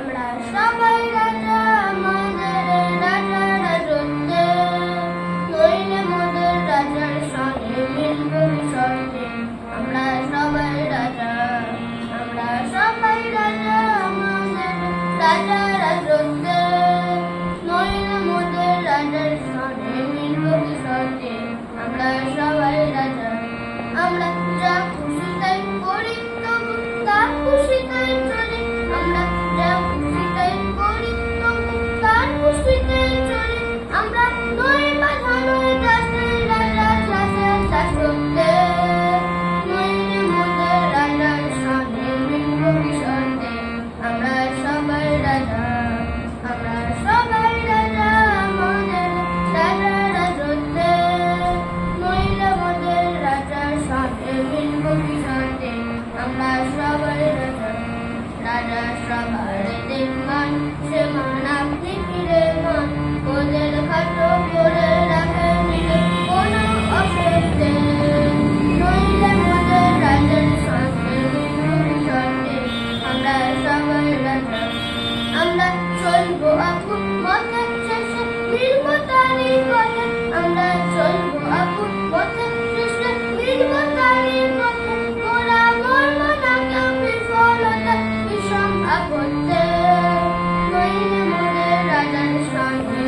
আমরা সবাই রাজা আমাদের রাজার রাজত্বে নইলে মোদের রাজার সঙ্গে মিলবে সঙ্গে আমরা সবাই রাজা আমরা সবাই রাজা, আমাদের রাজা। তারা সবার দিম্মান সে মান আপনি ফিরে মান ওদের খাটো করে রাখেন কোনো অসুবিধে নইলে মোদের রাজার সঙ্গে আমরা সবাই রাজা, আমরা চলবো এখন। Rajan Shanti.